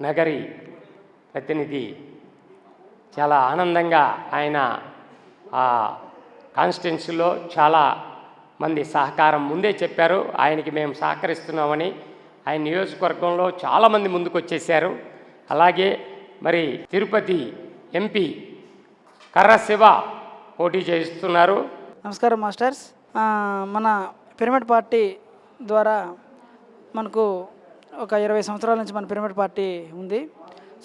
నగరి ప్రతినిధి. చాలా ఆనందంగా ఆయన ఆ కాన్స్టిట్యున్సీలో చాలా మంది సహకారం ముందే చెప్పారు. ఆయనకి మేము సహకరిస్తున్నామని ఆయన నియోజకవర్గంలో చాలామంది ముందుకు వచ్చేసారు అలాగే మరి తిరుపతి ఎంపీ కర్ర శివ పోటీ చేస్తున్నారు నమస్కారం మాస్టర్స్. మన పిరమిడ్ పార్టీ ద్వారా మనకు ఒక ఇరవై సంవత్సరాల నుంచి మన పిరమిడ్ పార్టీ ఉంది.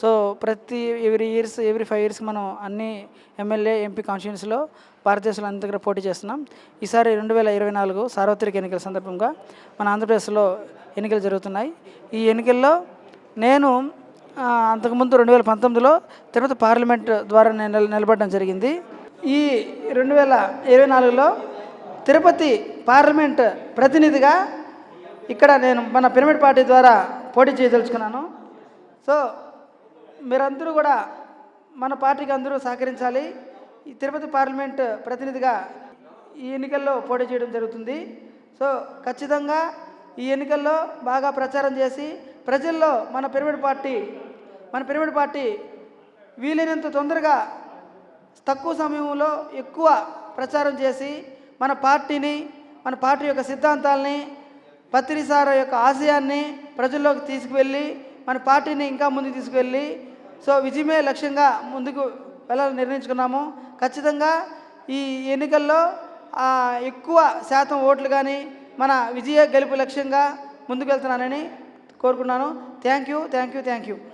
సో ప్రతి every years every five years మనం అన్ని ఎమ్మెల్యే ఎంపీ కాన్స్టిట్యూన్సీలో భారతదేశంలో అన్ని దగ్గర పోటీ చేస్తున్నాం. ఈసారి రెండు వేల ఇరవై నాలుగు సార్వత్రిక ఎన్నికల సందర్భంగా మన ఆంధ్రప్రదేశ్లో ఎన్నికలు జరుగుతున్నాయి. ఈ ఎన్నికల్లో నేను అంతకుముందు రెండు వేల పంతొమ్మిదిలో తిరుపతి పార్లమెంట్ ద్వారా నేను నిలబడడం జరిగింది. ఈ రెండు వేల ఇరవై నాలుగులో తిరుపతి పార్లమెంట్ ప్రతినిధిగా ఇక్కడ నేను మన పిరమిడ్ పార్టీ ద్వారా పోటీ చేయదలుచుకున్నాను. సో మీరందరూ కూడా మన పార్టీకి అందరూ సహకరించాలి. ఈ తిరుపతి పార్లమెంట్ ప్రతినిధిగా ఈ ఎన్నికల్లో పోటీ చేయడం జరుగుతుంది. సో ఖచ్చితంగా ఈ ఎన్నికల్లో బాగా ప్రచారం చేసి ప్రజల్లో మన పిరమిడ్ పార్టీ మన పిరమిడ్ పార్టీ వీలైనంత తొందరగా తక్కువ సమయంలో ఎక్కువ ప్రచారం చేసి మన పార్టీని మన పార్టీ యొక్క సిద్ధాంతాలని పత్రిసార యొక్క ఆశయాన్ని ప్రజల్లోకి తీసుకువెళ్ళి మన పార్టీని ఇంకా ముందుకు తీసుకువెళ్ళి సో విజయమే లక్ష్యంగా ముందుకు వెళ్ళాలని నిర్ణయించుకున్నాము. ఖచ్చితంగా ఈ ఎన్నికల్లో ఎక్కువ శాతం ఓట్లు కానీ మన విజయ గెలుపు లక్ష్యంగా ముందుకు వెళ్తున్నానని కోరుకున్నాను. Thank you thank you thank you.